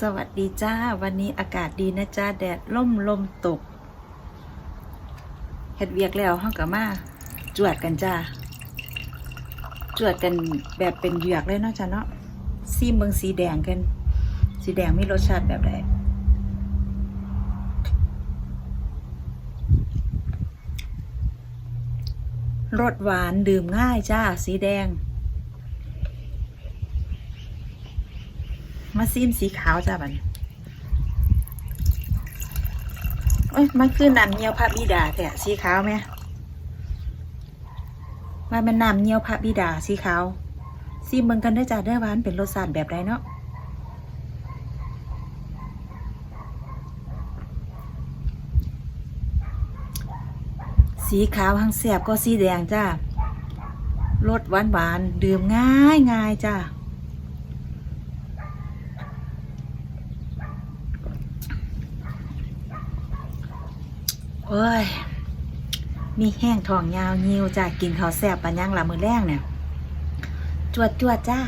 สวัสดีจ้า วันนี้อากาศดีนะจ้า แดดล่มลมตกเฮ็ดเวียกแล้วเฮาก็มา จวดกันจ้า จวดกันแบบเป็นเหยือกเลยเนาะจ้าเนาะซีมเบิงสีแดงกัน สีแดงมีรสชาติแบบใดรสหวานดื่มง่ายจ้า สีแดง มาซีมสีขาวจ้าบันโอ้ยมันคือน้ำเงี้ยวพระบิดาแต่สีขาวไหมว่ามันน้ำเงี้ยวพระบิดาสีขาวซีมเบิ่งกันได้จ้าเด้อว่านเป็นรสชาติแบบใดเนาะสีขาวหังแสบก็สีแดงจ้ารสหวานหวานดื่มง่ายง่ายจ้า โอ้ย มีแห้งทองยาวยิวจ้ากินข้าวแซ่บปัญญังละมือแรงเนี่ย จวดจวดจ้า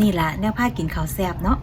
นี่ละแนวผ้ากินข้าวแซ่บเนาะ